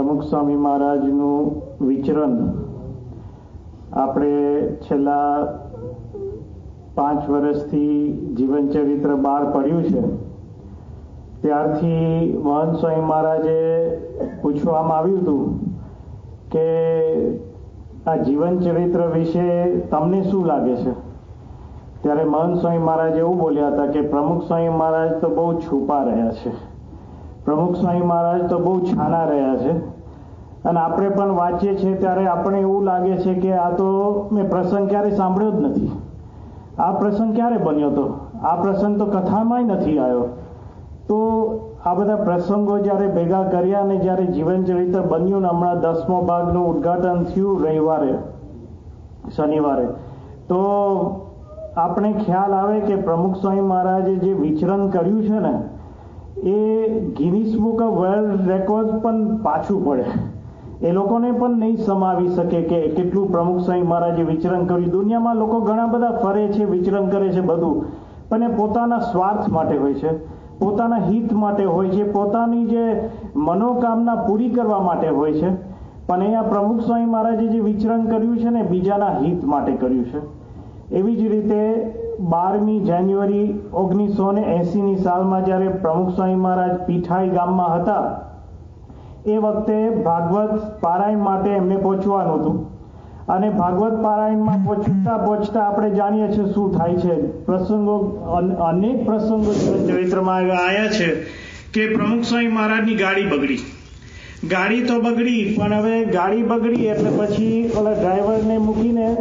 પ્રમુખ સ્વામી મહારાજનું વિચરણ આપણે છેલ્લા પાંચ વર્ષથી જીવનચરિત્ર બહાર પડ્યું છે. ત્યારથી મહંત સ્વામી મહારાજે પૂછવામાં આવ્યું હતું કે આ જીવન ચરિત્ર વિશે તમને શું લાગે છે? ત્યારે મહંત સ્વામી મહારાજ એવું બોલ્યા હતા કે પ્રમુખ સ્વામી મહારાજ તો બહુ છુપા રહ્યા છે. પ્રમુખ સ્વામી મહારાજ તો બહુ છાના રહ્યા છે. અને આપણે પણ વાંચીએ છીએ ત્યારે આપણે એવું લાગે છે કે આ તો મેં પ્રસંગ ક્યારેય સાંભળ્યો જ નથી. આ પ્રસંગ ક્યારે બન્યો હતો આ પ્રસંગ તો કથામાંય નથી આવ્યો. તો આ બધા પ્રસંગો જ્યારે ભેગા કર્યા અને જ્યારે જીવન ચરિત્ર બન્યું ને હમણાં દસમો ભાગનું ઉદ્ઘાટન થયું રવિવારે, શનિવારે, તો આપણે ખ્યાલ આવે કે પ્રમુખ સ્વામી મહારાજે જે વિચરણ કર્યું છે ને, એ Guinness book of world record પણ પાછું પડે. એ લોકોને પણ નહીં સમાવી શકે કે કેટલું પ્રમુખ સ્વામી મહારાજે વિચરણ કર્યું. દુનિયામાં લોકો ઘણા બધા ફરે છે, વિચરણ કરે છે બધું. પણ એ પોતાના સ્વાર્થ માટે હોય છે, પોતાના હિત માટે હોય છે, પોતાની જે મનોકામના પૂરી કરવા માટે હોય છે. પણ અહીંયા પ્રમુખ સ્વામી મહારાજે જે વિચરણ કર્યું છે ને બીજાના હિત માટે કર્યું છે. એવી જ રીતે બારમી જાન્યુઆરી ઓગણીસો ને એંસીની સાલમાં જ્યારે પ્રમુખ સ્વામી મહારાજ પીઠાઈ ગામમાં હતા એ વખતે ભાગવત પારાયણ માટે એમને પહોંચવાનું હતું. અને ભાગવત પારાયણમાં પહોંચતા પહોંચતા આપણે જાણીએ છીએ શું થાય છે. પ્રસંગો અનેક પ્રસંગો ચરિત્રમાં આવ્યા છે કે પ્રમુખ સ્વામી મહારાજની ગાડી બગડી. ગાડી તો બગડી, પણ હવે ગાડી બગડી એટલે પછી ઓલા ડ્રાઈવરને મૂકીને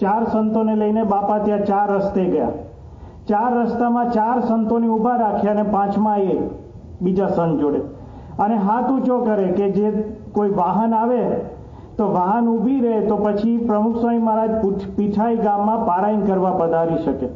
ચાર સંતોને લઈને બાપા ત્યાં ચાર રસ્તે ગયા. ચાર રસ્તામાં ચાર સંતોને ઊભા રાખ્યા અને પાંચમા એ બીજા સંત જોડે. અને હાથ ઊંચો કરે કે જે કોઈ વાહન આવે, તો વાહન ઊભી રહે તો પછી પ્રમુખ સ્વામી મહારાજ પીઠાઈ ગામમાં પારાયણ કરવા પધારી શકે.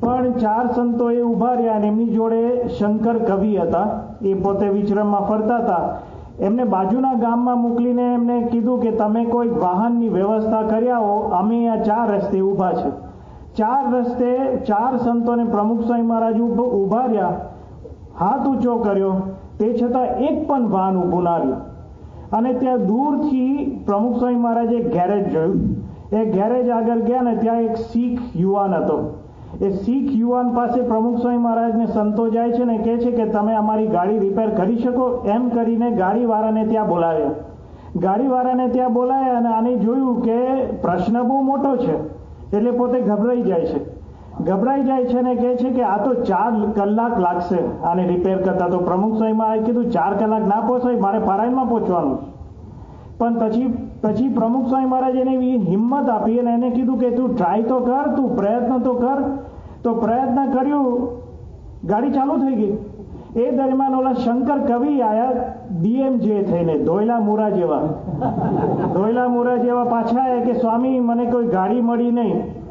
પણ ચાર સંતો એ ઊભા રહ્યા અને એમની જોડે શંકર કવિ હતા. એ પોતે વિચરણમાં ફરતા હતા. એમને બાજુના ગામમાં મોકલીને એમને કીધું કે તમે કોઈ વાહનની વ્યવસ્થા કર્યા હો અમે અહીંયા ચાર રસ્તે ઊભા છે. ચાર રસ્તે ચાર સંતોને પ્રમુખ સ્વામી મહારાજ ઊભા રહ્યા. હાથ ઊંચો કર્યો. તે છતાં એક પણ વાહન ઊભું ના રહ્યું. અને ત્યાં દૂરથી પ્રમુખ સ્વામી મહારાજે ગેરેજ જોયું. એ ગેરેજ આગળ ગયા ને ત્યાં એક શીખ યુવાન હતો. એ શીખ યુવાન પાસે પ્રમુખ સ્વામી મહારાજને સંતો જાય છે ને કહે છે કે તમે અમારી ગાડી રિપેર કરી શકો એમ કરીને ગાડીવાળાને ત્યાં બોલાવ્યા. ગાડીવાળાને ત્યાં બોલાયા અને આને જોયું કે પ્રશ્ન બહુ મોટો છે. એટલે પોતે ગભરાઈ જાય છે. ગભરાઈ જાય છે ને કહે છે કે આ તો ચાર કલાક લાગશે આને રિપેર કરતા. તો પ્રમુખ સ્વામીમાં કીધું, ચાર કલાક ના પહોંચાય મારે પારાયણમાં પહોંચવાનું પણ પછી પછી પ્રમુખ સ્વામી મહારાજ એને એવી હિંમત આપી અને એને કીધું કે તું ટ્રાય તો કર, તું પ્રયત્ન તો કર. તો પ્રયત્ન કર્યું, ગાડી ચાલુ થઈ ગઈ. એ દરમિયાન ઓલા શંકર કવિ આયા ડીએમજે થઈને ધોયલા મુરા જેવા. ધોયલા મુરા જેવા પાછા કે, સ્વામી, મને કોઈ ગાડી મળી નહીં.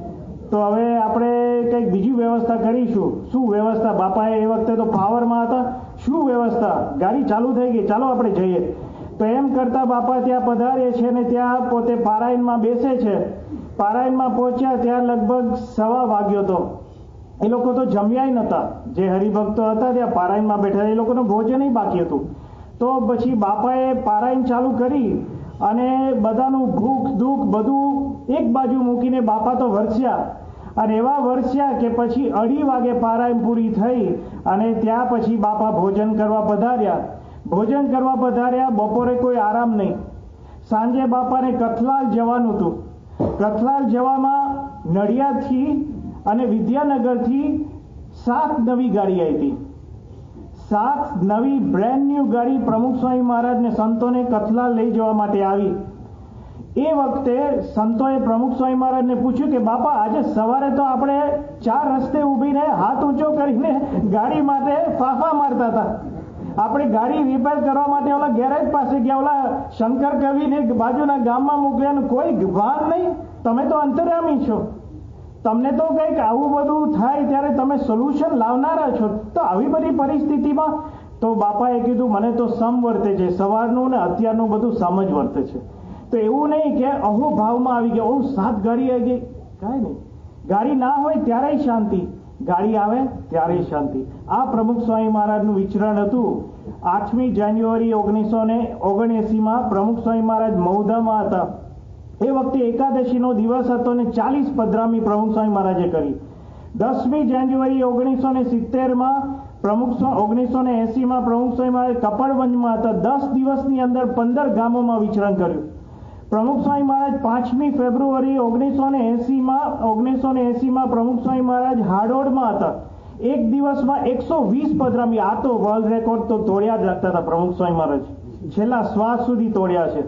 તો હવે આપણે કંઈક બીજી વ્યવસ્થા કરીશું. શું વ્યવસ્થા? બાપાએ એ વખતે તો પાવરમાં હતા. શું વ્યવસ્થા? ગાડી ચાલુ થઈ ગઈ. ચાલો આપણે જઈએ. તો એમ કરતા બાપા ત્યાં પધારે છે ને ત્યાં પોતે પારાયણમાં બેસે છે. પારાયણમાં પહોંચ્યા ત્યાં લગભગ સવા વાગ્યો તો. એ લોકો તો જમ્યાય નહોતા. જે હરિભક્તો હતા ત્યાં પારાયણમાં બેઠા એ લોકોનું ભોજન બાકી હતું. તો પછી બાપાએ પારાયણ ચાલુ કરી અને બધાનું ભૂખ, દુઃખ બધું એક બાજુ મૂકીને બાપા તો વરસ્યા. અને એવા વરસ્યા કે પછી અઢી વાગે પારાયણ પૂરી થઈ અને ત્યાં પછી બાપા ભોજન કરવા પધાર્યા. ભોજન કરવા પધાર્યા, બપોરે કોઈ આરામ નહીં. સાંજે બાપાને કથલાલ જવાનું હતું. કથલાલ જવામાં નડિયાદથી અને વિદ્યાનગરથી સાત નવી ગાડી આવી હતી. સાત નવી બ્રેન્ડ ન્યૂ ગાડી પ્રમુખ સ્વામી મહારાજને સંતોને કથલાલ લઈ જવા માટે આવી. એ વખતે સંતોએ પ્રમુખ સ્વામી મહારાજને પૂછ્યું કે, બાપા, આજે સવારે તો આપણે ચાર રસ્તે ઊભીને હાથ ઊંચો કરીને ગાડી માટે ફાફા મારતા હતા. આપણે ગાડી રિપેર કરવા માટે ઓલા ગેરેજ પાસે ગયા, ઓલા શંકર કવિને બાજુના ગામમાં મોકલ્યાનું કોઈ ભાન નહીં. તમે તો અંતર્યામી છો. તમને તો કંઈક આવું બધું થાય ત્યારે તમે સોલ્યુશન લાવનારા છો. તો આવી બધી પરિસ્થિતિમાં તો બાપાએ કીધું, મને તો સમ વર્તે છે. સવારનું ને અત્યારનું બધું સમ જ વર્તે છે. તો એવું નહીં કે અહો ભાવમાં આવી ગયા ઓ સાત ગાડી આવી ગઈ. કાંઈ નહીં. ગાડી ના હોય ત્યારે શાંતિ. ગાડી આવે ત્યારે શાંતિ. આ પ્રમુખ સ્વામી મહારાજનું વિચરણ હતું. આઠમી જાન્યુઆરી ઓગણીસો ને ઓગણએસીમાં પ્રમુખ સ્વામી મહારાજ મૌધામાં હતા. એ વખતે એકાદશીનો દિવસ હતો ને ચાલીસ પધરામી પ્રમુખ સ્વામી મહારાજે કરી. દસમી જાન્યુઆરી ઓગણીસો ને સિત્તેરમાં પ્રમુખ ઓગણીસો ને એસીમાં પ્રમુખ સ્વામી મહારાજ કપડવંજમાં હતા. દસ દિવસની અંદર પંદર ગામોમાં વિચરણ કર્યું. પ્રમુખ સ્વામી મહારાજ પાંચમી ફેબ્રુઆરી ઓગણીસો ને એસીમાં ઓગણીસો ને એસીમાં પ્રમુખ સ્વામી મહારાજ હાડોડમાં હતા. એક દિવસમાં એકસો વીસ પધરામી આ તો વર્લ્ડ રેકોર્ડ તો તોડ્યા જ રાખતા હતા પ્રમુખ સ્વામી મહારાજ. છેલ્લા શ્વાસ સુધી તોડ્યા છે.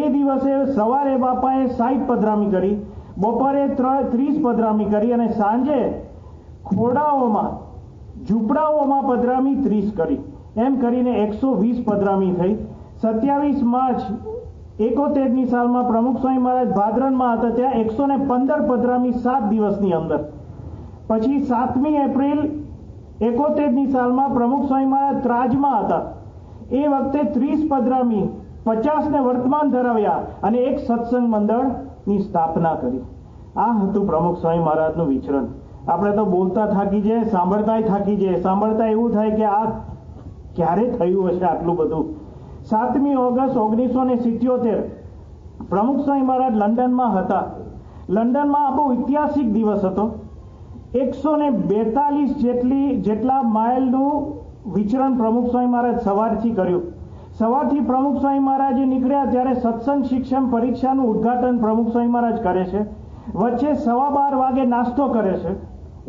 એ દિવસે સવારે બાપાએ સાઠ પધરામી કરી, બપોરે ત્રીસ પધરામી કરી અને સાંજે ખોડાઓમાં, ઝૂંપડાઓમાં પધરામી ત્રીસ કરી. એમ કરીને એકસો વીસ પધરામી થઈ. સત્યાવીસ માર્ચ એકોતેરની સાલમાં પ્રમુખ સ્વામી મહારાજ ભાદરણમાં હતા ત્યાં એકસો ને પંદર પધરામી સાત દિવસની અંદર. પછી સાતમી એપ્રિલ એકોતેરની સાલમાં પ્રમુખ સ્વામી મહારાજ ત્રાજમાં હતા. એ વખતે ત્રીસ પધરામી પચાસને વર્તમાન ધરાવ્યા અને એક સત્સંગ મંડળની સ્થાપના કરી. આ હતું પ્રમુખ સ્વામી મહારાજનું વિચરણ. આપણે તો બોલતા થાકી જાય સાંભળતાય થાકી જાય સાંભળતા એવું થાય કે આ ક્યારે થયું હશે આટલું બધું? સાતમી ઓગસ્ટ ઓગણીસો ને સિત્યોતેર. પ્રમુખ સ્વામી મહારાજ લંડનમાં હતા. લંડનમાં આ બહુ ઐતિહાસિક દિવસ હતો. એકસો ને બેતાલીસ જેટલી, જેટલા માઇલનું વિચરણ પ્રમુખ સ્વામી મહારાજ સવારથી કર્યું. સવારથી પ્રમુખ સ્વામી મહારાજે નીકળ્યા ત્યારે સત્સંગ શિક્ષણ પરીક્ષાનું ઉદ્ઘાટન પ્રમુખ સ્વામી મહારાજ કરે છે. વચ્ચે સવા બાર વાગે નાસ્તો કરે છે.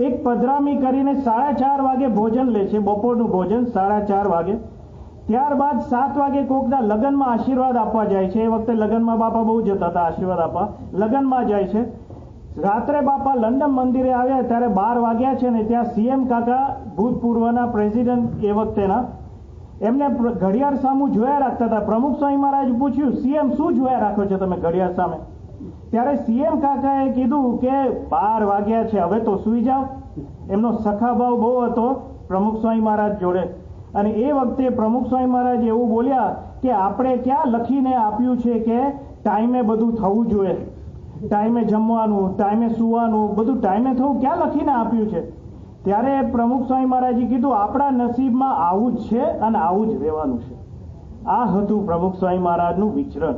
એક પધરામી કરીને સાડા ચાર વાગે ભોજન લે છે. બપોરનું ભોજન સાડા ચાર વાગે. ત્યારબાદ સાત વાગે કોકના લગ્નમાં આશીર્વાદ આપવા જાય છે. એ વખતે લગ્નમાં બાપા બહુ જતા હતા, આશીર્વાદ આપવા. લગ્નમાં જાય છે. રાત્રે બાપા લંડન મંદિરે આવ્યા ત્યારે બાર વાગ્યા છે ને ત્યાં સીએમ કાકા ભૂતપૂર્વના પ્રેસિડેન્ટ એ વખતેના એમને ઘડિયાળ સામું જોયા રાખતા હતા. પ્રમુખ સ્વામી મહારાજ પૂછ્યું, સીએમ, શું જોયા રાખો છો તમે ઘડિયાળ સામે? ત્યારે સીએમ કાકાએ કીધું કે, બાર વાગ્યા છે, હવે તો સુઈ જાઓ. એમનો સખા ભાવ બહુ હતો પ્રમુખ સ્વામી મહારાજ જોડે. અને એ વખતે પ્રમુખ સ્વામી મહારાજ એવું બોલ્યા કે આપણે ક્યાં લખીને આપ્યું છે કે ટાઈમે બધું થવું જોઈએ. ટાઈમે જમવાનું, ટાઈમે સુવાનું, બધું ટાઈમે થવું, ક્યાં લખીને આપ્યું છે? ત્યારે પ્રમુખ સ્વામી મહારાજે કીધું, આપણા નસીબમાં આવું જ છે અને આવું જ રહેવાનું છે. આ હતું પ્રમુખ સ્વામી મહારાજનું વિચરણ.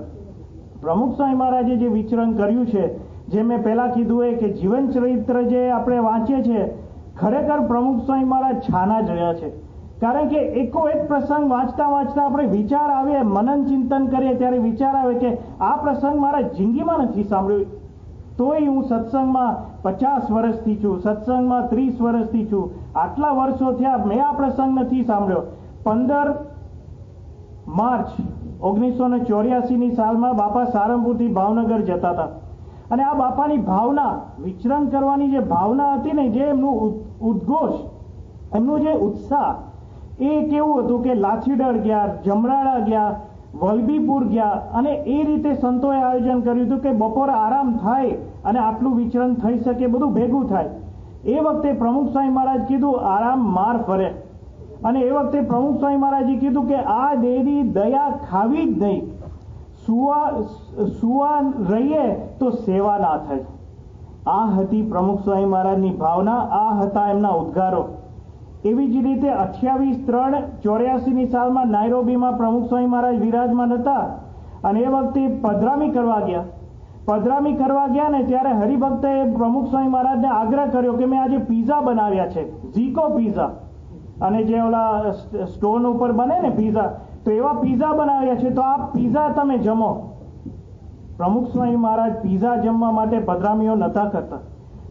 પ્રમુખ સ્વામી મહારાજે જે વિચરણ કર્યું છે, જે મેં પહેલા કીધું એ કે જીવન ચરિત્ર જે આપણે વાંચીએ છીએ, ખરેખર પ્રમુખ સ્વામી મહારાજ છાના જ રહ્યા છે. કારણ કે એકો એક પ્રસંગ વાંચતા વાંચતા આપણે વિચાર આવે, મનન ચિંતન કરીએ ત્યારે વિચાર આવે કે આ પ્રસંગ મારા જિંદગીમાં નથી સાંભળ્યું. તોય હું સત્સંગમાં પચાસ વર્ષથી છું, સત્સંગમાં ત્રીસ વર્ષથી છું. આટલા વર્ષો થયા મેં આ પ્રસંગ નથી સાંભળ્યો. પંદર માર્ચ ઓગણીસો ને ચોર્યાસીની સાલમાં બાપા સારંગપુરથી ભાવનગર જતા હતા. અને આ બાપાની ભાવના, વિચરણ કરવાની જે ભાવના હતી ને, જે એમનું ઉદ્ઘોષ, એમનું જે ઉત્સાહ એ કેવું હતું કે લાછીડળ ગયા, જમરાળા ગયા, વલભીપુર ગયા અને એ રીતે સંતોએ આયોજન કર્યું હતું કે બપોરે આરામ થાય અને આટલું વિચરણ થઈ શકે, બધું ભેગું થાય. એ વખતે પ્રમુખ સ્વામી મહારાજ કીધું, આરામ માર ફરે. અને એ વખતે પ્રમુખ સ્વામી મહારાજે કીધું કે, આ દેરી દયા ખાવી જ નહીં. સુવા સુવા રહીએ તો સેવા ના થાય. આ હતી પ્રમુખ સ્વામી મહારાજની ભાવના, આ હતા એમના ઉદ્ગારો. એવી જ રીતે અઠ્યાવીસ ત્રણ ચોર્યાસીની સાલમાં નાયરોબીમાં પ્રમુખ સ્વામી મહારાજ વિરાજમાન હતા અને એ વખતે પધરામી કરવા ગયા. પધરામી કરવા ગયા ને ત્યારે હરિભક્તએ પ્રમુખ સ્વામી મહારાજને આગ્રહ કર્યો કે મેં આજે પીઝા બનાવ્યા છે, ઝીકો પીઝા. અને જે ઓલા સ્ટોન ઉપર બને ને પીઝા, તો એવા પીઝા બનાવ્યા છે, તો આ પીઝા તમે જમો. પ્રમુખ સ્વામી મહારાજ પીઝા જમવા માટે પધરામીઓ નતા કરતા.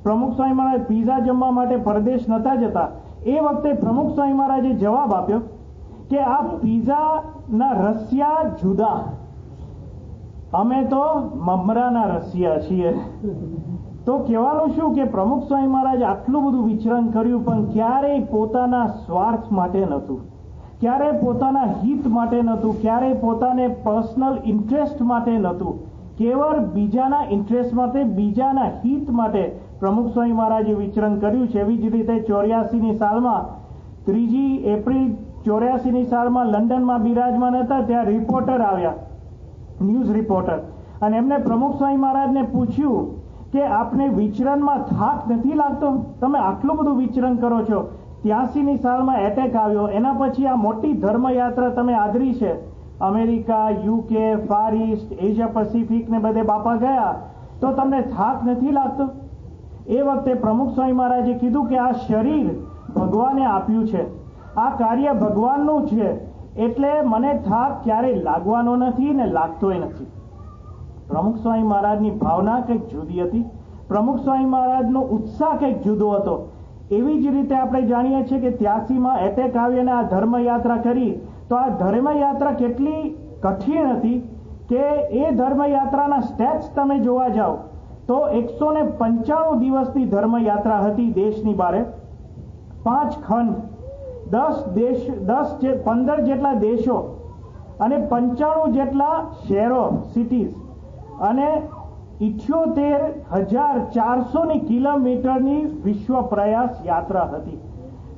પ્રમુખ સ્વામી મહારાજ પીઝા જમવા માટે પરદેશ નતા જતા. એ વખતે પ્રમુખ સ્વામી મહારાજે જવાબ આપ્યો કે આ પીઝાના રસિયા જુદા. અમે તો મમરાના રસિયા છીએ. તો કહેવાનું શું કે પ્રમુખ સ્વામી મહારાજ આટલું બધું વિચરણ કર્યું પણ ક્યારેય પોતાના સ્વાર્થ માટે નહોતું. ક્યારેય પોતાના હિત માટે નહોતું. ક્યારેય પોતાને પર્સનલ ઇન્ટરેસ્ટ માટે નહોતું. કેવળ બીજાના ઇન્ટરેસ્ટ માટે, બીજાના હિત માટે પ્રમુખ સ્વામી મહારાજે વિચરણ કર્યું છે. એવી જ રીતે ચોર્યાસીની સાલમાં, ત્રીજી એપ્રિલ ચોર્યાસીની સાલમાં લંડનમાં બિરાજમાન હતા, ત્યાં રિપોર્ટર આવ્યા. News reporter. અને એમને પ્રમુખ સ્વામી મહારાજને પૂછ્યું કે આપને વિચરણમાં થાક નથી લાગતો? તમે આટલું બધું વિચરણ કરો છો. ત્યાસીની સાલમાં એટેક આવ્યો. એના પછી આ મોટી ધર્મયાત્રા તમે આદરી છે. America, UK, far east Asia Pacific ને બધે બાપા ગયા. તો તમને થાક નથી લાગતો? એ વખતે પ્રમુખ સ્વામી મહારાજે કીધું કે આ શરીર ભગવાને આપ્યું છે. આ કાર્ય ભગવાનનું છે. એટલે મને થાક ક્યારેય લાગવાનો નથી ને લાગતોય નથી. પ્રમુખ સ્વામી મહારાજની ભાવના કંઈક જુદી હતી. પ્રમુખ સ્વામી મહારાજનો ઉત્સાહ કંઈક જુદો હતો. એવી જ રીતે આપણે જાણીએ છીએ કે ત્યાસીમાં એટેક આવી અને આ ધર્મયાત્રા કરી. તો આ ધર્મયાત્રા કેટલી કઠિન હતી કે એ ધર્મયાત્રાના સ્ટેપ્સ તમે જોવા જાઓ. તો એકસો ને પંચાણું દિવસની ધર્મયાત્રા હતી દેશની બારે. પાંચ ખંડ. દસ દેશ, દસ પંદર જેટલા દેશો અને પંચાણું જેટલા શહેરો સિટીઝ અને ઇઠ્યોતેર હજાર ચારસોની કિલોમીટરની વિશ્વ પ્રયાસ યાત્રા હતી.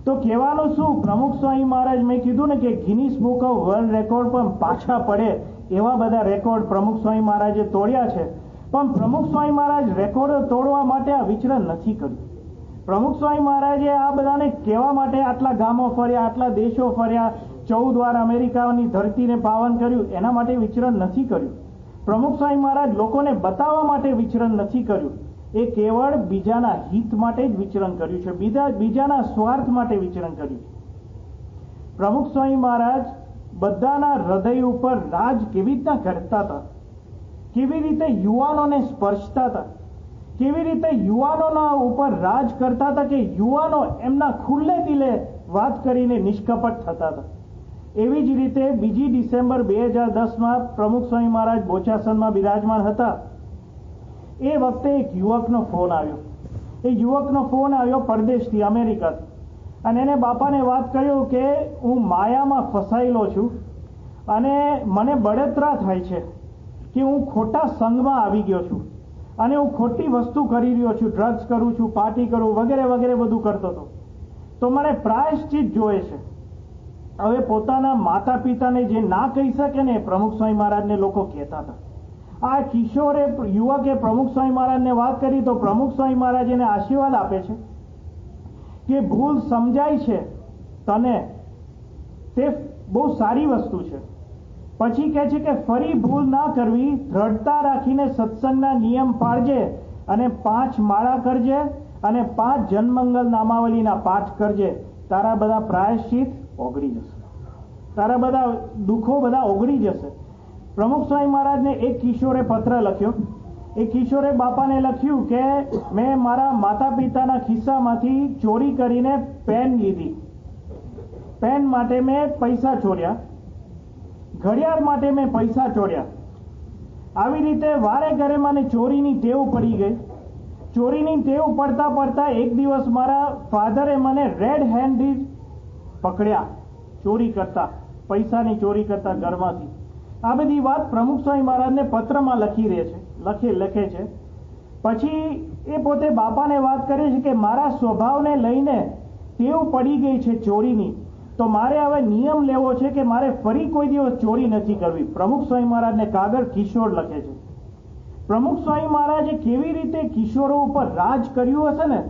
તો કહેવાનું શું? પ્રમુખ સ્વામી મહારાજ મેં કીધું ને કે Guinness book of world record પણ પાછા પડે એવા બધા રેકોર્ડ પ્રમુખ સ્વામી મહારાજે તોડ્યા છે. પણ પ્રમુખ સ્વામી મહારાજ રેકોર્ડ તોડવા માટે આ વિચરણ નથી કર્યું. પ્રમુખ સ્વામી મહારાજે આ બધાને કહેવા માટે આટલા ગામો ફર્યા, આટલા દેશો ફર્યા, ચૌદ વાર અમેરિકાની ધરતીને પાવન કર્યું, એના માટે વિચરણ નથી કર્યું. પ્રમુખ સ્વામી મહારાજ લોકોને બતાવવા માટે વિચરણ નથી કર્યું. એ કેવળ બીજાના હિત માટે જ વિચરણ કર્યું છે. બીજા બીજાના સ્વાર્થ માટે વિચરણ કર્યું પ્રમુખ સ્વામી મહારાજ બધાના હૃદય ઉપર રાજ કેવી રીતના કરતા હતા? કેવી રીતે યુવાનોને સ્પર્શતા હતા? કેવી રીતે યુવાનોના ઉપર રાજ કરતા હતા કે યુવાનો એમના ખુલ્લે દિલે વાત કરીને નિષ્કપટ થતા હતા? એવી જ રીતે બીજી ડિસેમ્બર બે હજાર દસમાં પ્રમુખ સ્વામી મહારાજ બોચાસનમાં બિરાજમાન હતા. એ વખતે એક યુવકનો ફોન આવ્યો. એ યુવકનો ફોન આવ્યો પરદેશથી, અમેરિકાથી. અને એને બાપાને વાત કર્યું કે, હું માયામાં ફસાયેલો છું અને મને બળતરા થાય છે. કે હું ખોટા સંઘમાં આવી ગયો છું અને હું ખોટી વસ્તુ કરી રહ્યો છું ડ્રગ્સ કરું છું પાર્ટી કરું, વગેરે વગેરે બધું કરતો હતો. તો મને પ્રાયશ્ચિત જોઈએ છે. હવે પોતાના માતા પિતાને જે ના કહી શકે ને, પ્રમુખ સ્વામી મહારાજને લોકો કહેતા હતા. આ કિશોરે યુવકે પ્રમુખ સ્વામી મહારાજને વાત કરી તો પ્રમુખ સ્વામી મહારાજ એને આશીર્વાદ આપે છે કે ભૂલ સમજાય છે તને. તે બહુ સારી વસ્તુ છે. પછી કહે છે કે ફરી ભૂલ ના કરવી, દ્રઢતા રાખીને સત્સંગના નિયમ પાળજે અને પાંચ માળા કરજે અને પાંચ જન્મંગલ નામાવલીના પાઠ કરજે. તારા બધા પ્રાયશ્ચિત ઓગળી જશે. તારા બધા દુઃખો બધા ઓગળી જશે. પ્રમુખ સ્વામી મહારાજને એક કિશોરે પત્ર લખ્યો. એ કિશોરે બાપાને લખ્યું કે, મેં મારા માતા પિતાના ખિસ્સામાંથી ચોરી કરીને પેન લીધી. પેન માટે મેં પૈસા ચોર્યા. ઘડિયાળ માટે મેં પૈસા ચોર્યા. આવી રીતે વારે ઘરે મને ચોરીની ટેવ પડી ગઈ. ચોરીની ટેવ પડતા પડતા એક દિવસ મારા ફાધરે મને રેડ હેન્ડેડ પકડ્યા. ચોરી કરતા, પૈસાની ચોરી કરતા ઘરમાંથી. આ બધી વાત પ્રમુખ સ્વામી મહારાજને પત્રમાં લખી રહે છે, લખે લખે છે. પછી એ પોતે બાપાને વાત કરે છે કે મારા સ્વભાવને લઈને ટેવ પડી ગઈ છે ચોરીની. તો મારે હવે નિયમ લેવો છે કે મારે ફરી કોઈ દિવસ ચોરી નથી કરવી. પ્રમુખ સ્વામી મહારાજને કાગળ કિશોર લખે છે. પ્રમુખ સ્વામી મહારાજે કેવી રીતે કિશોરો ઉપર રાજ કર્યું હશે ને?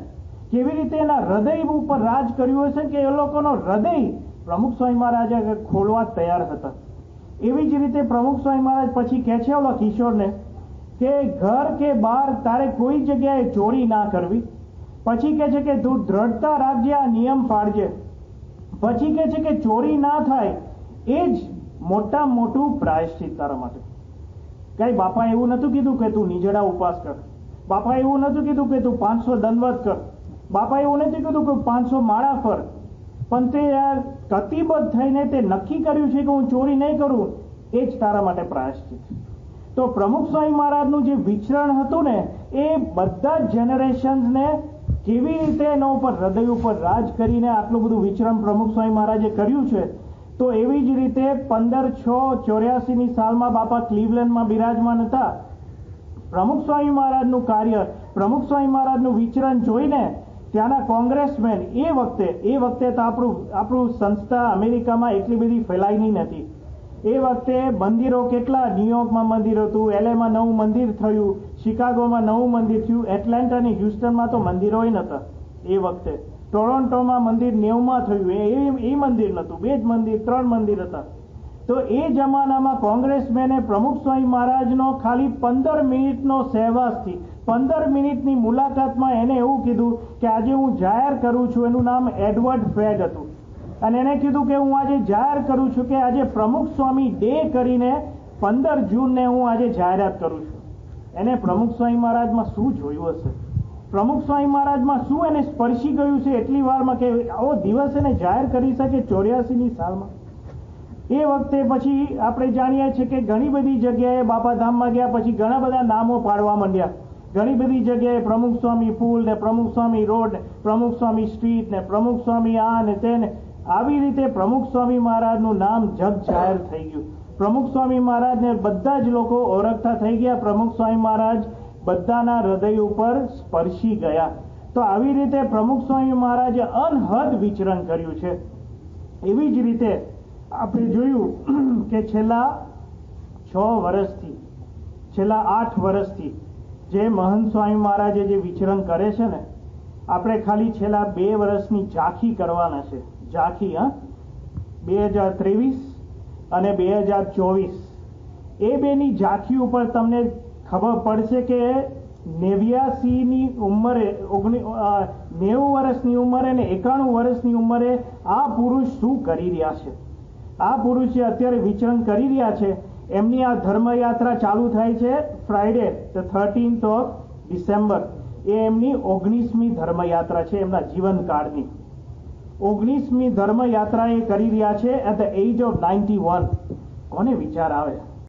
કેવી રીતે એના હૃદય ઉપર રાજ કર્યું હશે કે એ લોકોનો હૃદય પ્રમુખ સ્વામી મહારાજે ખોલવા તૈયાર હતા? એવી જ રીતે પ્રમુખ સ્વામી મહારાજ પછી કહે છે, ઓલો કિશોરને, કે ઘર કે બહાર તારે કોઈ જગ્યાએ ચોરી ના કરવી. પછી કહે છે કે તું દ્રઢતા રાખજે, આ નિયમ પાડજે. પછી કે છે કે ચોરી ના થાય, એ જ મોટા મોટું પ્રાયશ્ચિત તારા માટે. કઈ બાપા એવું નતું કીધું કે તું નિજડા ઉપવાસ કર. બાપા એવું નતું કીધું કે તું પાંચસો દંડવત કર. બાપા એવું નથી કીધું કે પાંચસો માળા ફર. પણ તે યાર કતિબદ્ધ થઈને તે નક્કી કર્યું છે કે હું ચોરી નહીં કરું, એ જ તારા માટે પ્રાયશ્ચિત. તો પ્રમુખ સ્વામી મહારાજનું જે વિચરણ હતું ને, એ બધા જ જનરેશન્સને કેવી રીતે એના ઉપર હૃદય ઉપર રાજ કરીને આટલું બધું વિચરણ પ્રમુખ સ્વામી મહારાજે કર્યું છે? તો એવી જ રીતે પંદર છ ચોર્યાસીની સાલમાં બાપા ક્લીવલેન્ડમાં બિરાજમાન હતા. પ્રમુખ સ્વામી મહારાજનું કાર્ય, પ્રમુખ સ્વામી મહારાજનું વિચરણ જોઈને ત્યાંના કોંગ્રેસમેન એ વખતે એ વખતે તો આપણું આપણું સંસ્થા અમેરિકામાં એટલી બધી ફેલાયેલી નથી એ વખતે મંદિરો કેટલા? ન્યુયોર્કમાં મંદિર હતું, એલએમાં નવું મંદિર થયું શિકાગોમાં નવું મંદિર થયું. એટલાન્ટા અને હ્યુસ્ટનમાં તો મંદિરો નહોતા એ વખતે. ટોરોન્ટોમાં મંદિર નેવમાં થયું. એ એ મંદિર નહોતું બે જ મંદિર, ત્રણ મંદિર હતા. તો એ જમાનામાં કોંગ્રેસમેને પ્રમુખ સ્વામી મહારાજનો ખાલી પંદર મિનિટનો સહેવાસથી પંદર મિનિટની મુલાકાતમાં એને એવું કીધું કે આજે હું જાહેર કરું છું. એનું નામ એડવર્ડ ફ્રેગ હતું. અને એને કીધું કે હું આજે જાહેર કરું છું કે આજે પ્રમુખ સ્વામી ડે કરીને પંદર જૂનને હું આજે જાહેરાત કરું છું. એને પ્રમુખ સ્વામી મહારાજમાં શું જોયું હશે? પ્રમુખ સ્વામી મહારાજમાં શું એને સ્પર્શી ગયું છે એટલી વારમાં કે આવો દિવસ એને જાહેર કરી શકે ચોર્યાસીની સાલમાં? એ વખતે પછી આપણે જાણીએ છીએ કે ઘણી બધી જગ્યાએ બાપાધામમાં ગયા પછી ઘણા બધા નામો પાડવા માંડ્યા. ઘણી બધી જગ્યાએ પ્રમુખ સ્વામી પુલ ને પ્રમુખ સ્વામી રોડ પ્રમુખ સ્વામી સ્ટ્રીટ ને પ્રમુખ સ્વામી આ ને તે ને. આવી રીતે પ્રમુખ સ્વામી મહારાજનું નામ જગ જાહેર થઈ ગયું. પ્રમુખ સ્વામી મહારાજને બધા જ લોકો ઓળખતા થઈ ગયા. પ્રમુખ સ્વામી મહારાજ બધાના હૃદય ઉપર સ્પર્શી ગયા. તો આવી રીતે પ્રમુખ સ્વામી મહારાજે અનહદ વિચરણ કર્યું છે. એવી જ રીતે આપણે જોયું કે છેલ્લા છ વર્ષથી, છેલ્લા આઠ વર્ષથી જે મહંત સ્વામી મહારાજે જે વિચરણ કરે છે ને, આપણે ખાલી છેલ્લા બે વર્ષની ઝાંખી કરવાના છે. ઝાંખી, હા? બે હજાર ત્રેવીસ અને બે હજાર ચોવીસ. એ બેની ઝાંખી ઉપર તમને ખબર પડશે કે નેવ્યાસીની ઉંમરે, ઓગણી નેવું વર્ષની ઉંમરે ને એકાણું વર્ષની ઉંમરે આ પુરુષ શું કરી રહ્યા છે? આ પુરુષ જે અત્યારે વિચરણ કરી રહ્યા છે. એમની આ ધર્મયાત્રા ચાલુ થાય છે Friday the thirteenth of December એ એમની ઓગણીસમી ધર્મયાત્રા છે એમના જીવનકાળની. ઓગણીસમી ધર્મયાત્રા એ કરી રહ્યા છે at the age of ninety one કોને વિચાર આવે?